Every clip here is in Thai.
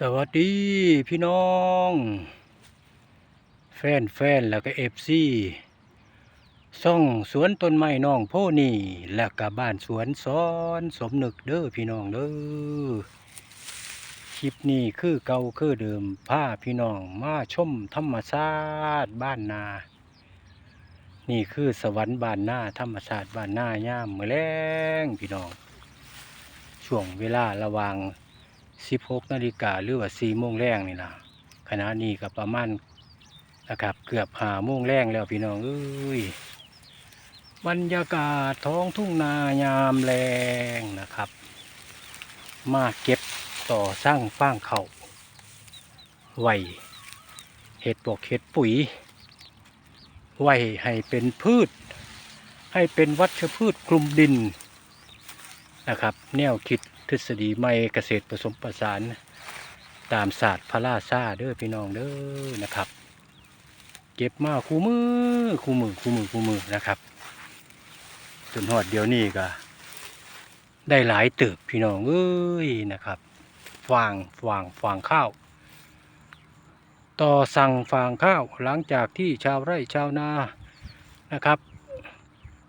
สวัสดีพี่น้อง แฟนแฟนแล้วก็เอฟซีซ่องสวนต้นไม้น้องโพนี่และก็บ้านสวนซ้อนสมนึกเด้อพี่น้องเด้อคลิปนี้คือเก่าคือเดิมพาพี่น้องมาชมธรรมชาติบ้านนา นี่คือสวรรค์บ้านนาธรรมชาติบ้านนาย่ามมือแรงพี่น้อง ช่วงเวลาระว่าง 16นาฬิกาหรือว่า4โมงแรงนี่ล่ะขณะนี้ก็ประมาณนะครับเกือบ5โมงแรงแล้วพี่น้องเอ้ยบรรยากาศท้องทุ่งนายามแรงนะครับ มาเก็บต่อสร้างฟางเขาไว้เห็ดปวกเห็ดปุ๋ยไว้ให้เป็นพืช ให้เป็นวัชพืชคลุมดิน นะครับ แนวคิดทฤษฎีใหม่เกษตรผสมผสาน ตามศาสตร์พระราชาเด้อพี่น้องเด้อนะครับ เก็บมาคู่มือคู่มือคู่มือคู่มือนะครับจนหอดเดียวนี้ก็ได้หลายเติบพี่น้องเอ้ยนะครับฟางฟางฟางข้าว ต่อสั่งฟางข้าวหลังจากที่ชาวไร่ชาวนานะครับ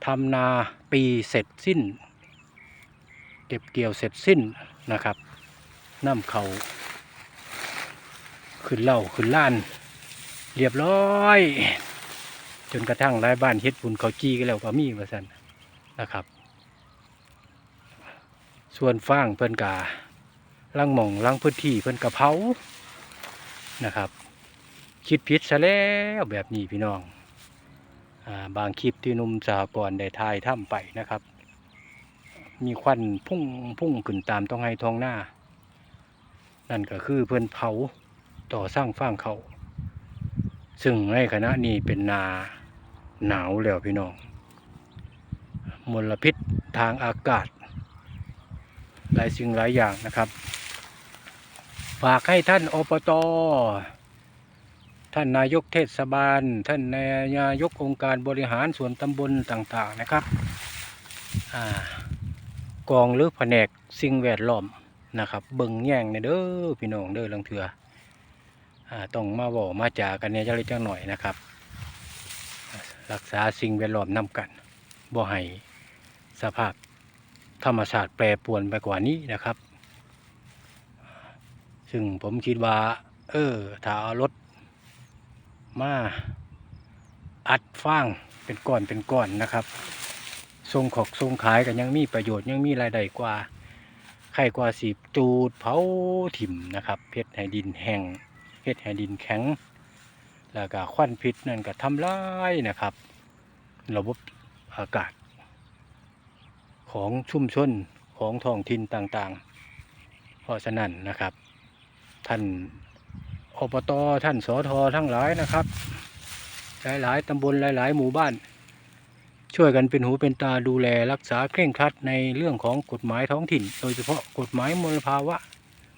ทำนาปีเสร็จสิ้น เก็บเกี่ยวเสร็จสิ้นนะครับน้ำเขาขึ้นเล่าขึ้นล้าน เรียบร้อย จนกระทั่งรายบ้านเฮ็ดบุญเขาจี้กันแล้วก็มีว่าสันนะครับ ส่วนฟางเพิ่นกาลังหม่องลังพื้นที่เพิ่นกะเผานะครับ คิดผิดซะแล้วแบบนี้พี่น้องอบางคลิปที่นุ่มสากรณ์ได้ทายถ้ำไปนะครับ มีควันพุ่งพุ่งขึ้นตามท้องไห้ท้องหน้า นั่นก็คือเพื่อนเผาต่อสร้างฟางเขา ซึ่งในขณะนี้เป็นนาหนาวแล้วพี่น้อง มลพิษทางอากาศ หลายสิ่งหลายอย่างนะครับ ฝากให้ท่านอบตท่านนายกเทศบาล ท่านนายกองค์การบริหารส่วนตำบลต่างๆนะครับ อ่า กองหรือแผนกสิ่งแวดล้อมนะครับ เบิ่งแย่งในเด้อพี่น้องเด้อลังเถืออ่าต้องมาบอกมาจากันเนี่ยจะเล็กจังหน่อยนะครับ รักษาสิ่งแวดล้อมนำกันบ่ให้สภาพธรรมชาติแปรปรวนไปกว่านี้นะครับ ซึ่งผมคิดว่า เออถ้าเอารถมาอัดฟางเป็นก้อนเป็นก้อนนะครับ ทรงขอกทรงขายกันยังมีประโยชน์ยังมีรายได้กว่าไข่กว่าสีจูดเผาถิ่มนะครับเพชรให้ดินแห้งเพชรให้ดินแข็ง แล้วก็ควันพิษนั่นก็ทำลายนะครับ ระบบอากาศ ของชุ่มชนของท้องถิ่นต่างๆ เพราะฉะนั้นนะครับ ท่านอบตท่านสอทอทั้งหลายนะครับ หลายๆตำบลหลาย ๆ หมู่บ้าน ช่วยกันเป็นหูเป็นตาดูแลรักษาเคร่งครัดในเรื่องของกฎหมายท้องถิ่น โดยเฉพาะกฎหมายมลภาวะ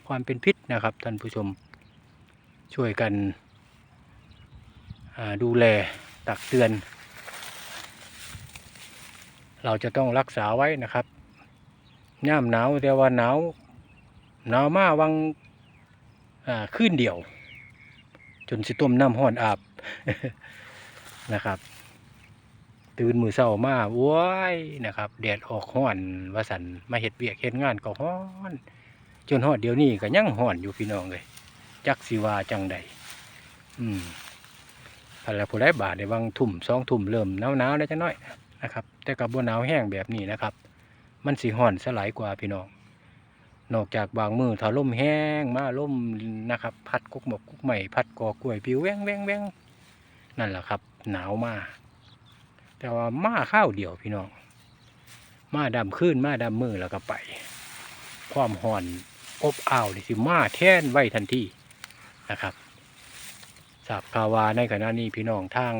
ความเป็นพิษนะครับท่านผู้ชม ช่วยกันดูแลตักเตือน เราจะต้องรักษาไว้นะครับย่ามหนาวแต่ว่าหนาวหนาวมาวังขึ้นเดียว จนสิต้มน้ำห้อนอาบนะครับ ตื่นมือเช้ามาว้ยนะครับแดดออกห้อนว่าสันมาเห็ดเบียกเห็ดงานก็ห้อน จนฮอดเดี๋ยวนี้ก็ยังห้อนอยู่พี่น้องเลยจักสิว่าจังใด อืมพละผู้ได้บาทในบางทุ่มสองทุ่มเริ่มหนาวหนาวๆได้วจะน้อยนะครับ แต่กับบนหนาวแห้งแบบนี้นะครับ มันสีห่อนสลายกว่าพี่น้อง นอกจากบางมือถ้าลมแห้งมาลมนะครับ พัดกุกหมกกุกใหม่พัดกอกล้วยปิวแว้งแว้งแว้งนั่นแหละครับ หนาวมาก แต่ว่ามาข้าวเดียวพี่น้อง มาดำขึ้นมาดำมือแล้วก็ไป ความห่อนอบอ้าวนี่สิมาแท่นไว้ทันทีนะครับทราบข่าวาในขณะนี้พี่น้องทาง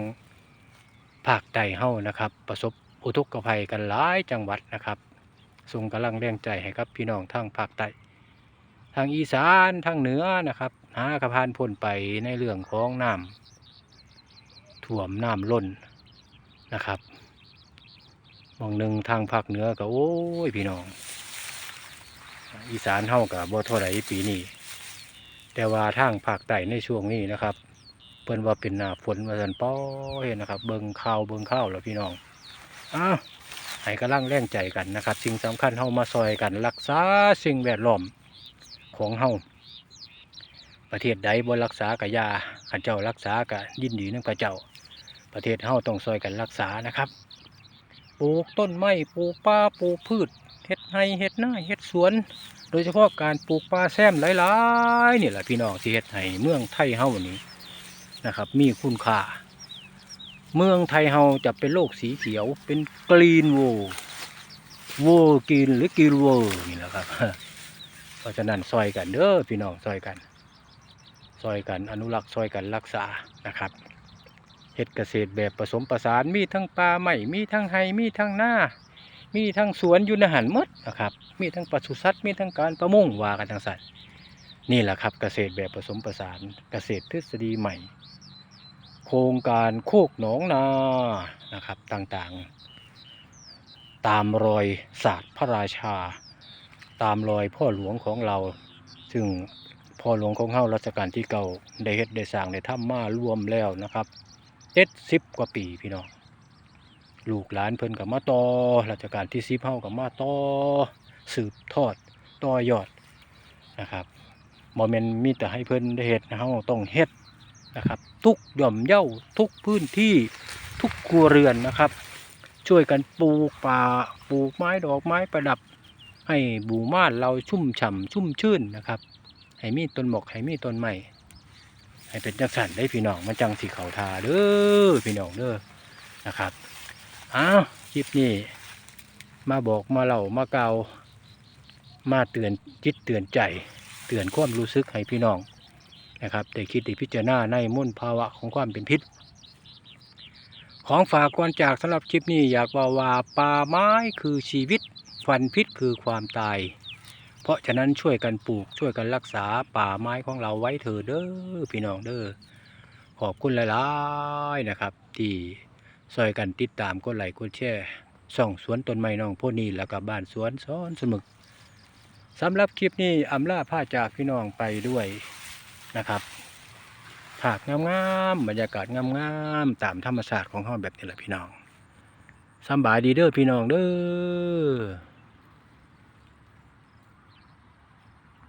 ภาคใต้เฮานะครับ ประสบอุทกภัยกันหลายจังหวัดนะครับส่งกำลังแรงใจให้กับพี่น้องทางภาคใต้ทางอีสานทางเหนือนะครับหากระพานพ้นไปในเรื่องของน้ำท่วมน้ำล้น นะครับหมองหนึ่งทางภาคเหนือก็โอ้ยพี่น้อง อีสานเฮากับบ่เท่าไหรปีนี้แต่ว่าทางภาคใต้ในช่วงนี้นะครับเพิ่นว่าเป็นหน้าฝนว่าซั่นป้อยนะครับ เบิงข่าวเบิงข่าวแล้วพี่น้องอ้าวให้กำลังแรงใจกันนะครับ สิ่งสำคัญเฮามาซอยกัน รักษาสิ่งแวดล้อมของเฮาประเทศใดบ่รักษากะยาขันเจ้ารักษากะยินดีนำกะเจ้า ประเทศเฮาต้องซอยกันรักษานะครับปลูกต้นไม้ปลูกป่าปลูกพืชเฮ็ดไร่เฮ็ดหน้าเฮ็ดสวน โดยเฉพาะการปลูกป่าแซมหลายๆนี่แหละพี่น้องที่เฮ็ดให้เมืองไทยเฮานี้นะครับ มีคุณค่า เมืองไทยเฮาจะเป็นโลกสีเขียวเป็นกรีนโวโวกรีนหรือกรีนโวนี่แหละครับเพราะฉะนั้นซอยกันเด้อพี่น้องซอยกัน ซอยกันอนุรักษ์ซอยกันรักษานะครับ เฮ็ดเกษตรแบบผสมผสานมีทั้งป่าไม้มีทั้งไฮมีทั้งหน้า มีทั้งสวนยู่ในหันมดนะครับ มีทั้งปศุสัตว์มีทั้งการประมงว่ากันทั้งสัตว์นี่แหละครับเกษตรแบบผสมผสานเกษตรทฤษฎีใหม่ โครงการโคกหนองนานะครับต่างๆ ตามรอยศาสตร์พระราชา ตามรอยพ่อหลวงของเรา ซึ่งพ่อหลวงของเฮารัชกาลที่เก่าได้เฮ็ดได้สร้างได้ทำมารวมแล้วนะครับ เจ็ดสิบกว่าปีพี่น้องลูกหลานเพิ่นกับมาต่อราชการที่สิบเฮากับมาต่อสืบทอดต่อยอดนะครับบ่แม่นมีแต่ให้เพิ่นได้เฮ็ดนะเฮาต้องเฮ็ดนะครับ ทุกหย่อมเย้าทุกพื้นที่ทุกครัวเรือนนะครับ ช่วยกันปลูกป่าปลูกไม้ดอกไม้ประดับ ให้หมู่านเราชุ่มฉ่ำชุ่มชื่นนะครับ ให้มีต้นหมกให้มีต้นไม้ ให้เป็นจังสันได้พี่น้องมันจังสีเขาทาเด้อพี่น้องเด้อนะครับอ้าวคลิปนี้ มาบอกมาเล่ามาเกาวมาเตือนจิตเตือนใจ เตือนความรู้สึกให้พี่น้องนะครับได้คิดได้พิจารณาในมุ่นภาวะของความเป็นพิษ ของฝากก่อนจากสำหรับคลิปนี้อยากว่าว่าป่าไม้คือชีวิต ฟันพิษคือความตาย เพราะฉะนั้นช่วยกันปลูกช่วยกันรักษาป่าไม้ของเราไว้เถอะเด้อพี่น้องเด้อขอบคุณหลายๆนะครับ ที่ซอยกันติดตามกดไลค์กดแชร์ส่องสวนต้นไม้น้องโพนี่แล้วก็บ้านสวนซ้อนสมึกสำหรับคลิปนี้อำลาผ้าจากพี่น้องไปด้วยนะครับภาพงามๆบรรยากาศงามๆตามธรรมชาติของห้องแบบนี้แหละพี่น้องสบายดีเด้อพี่น้องเด้อ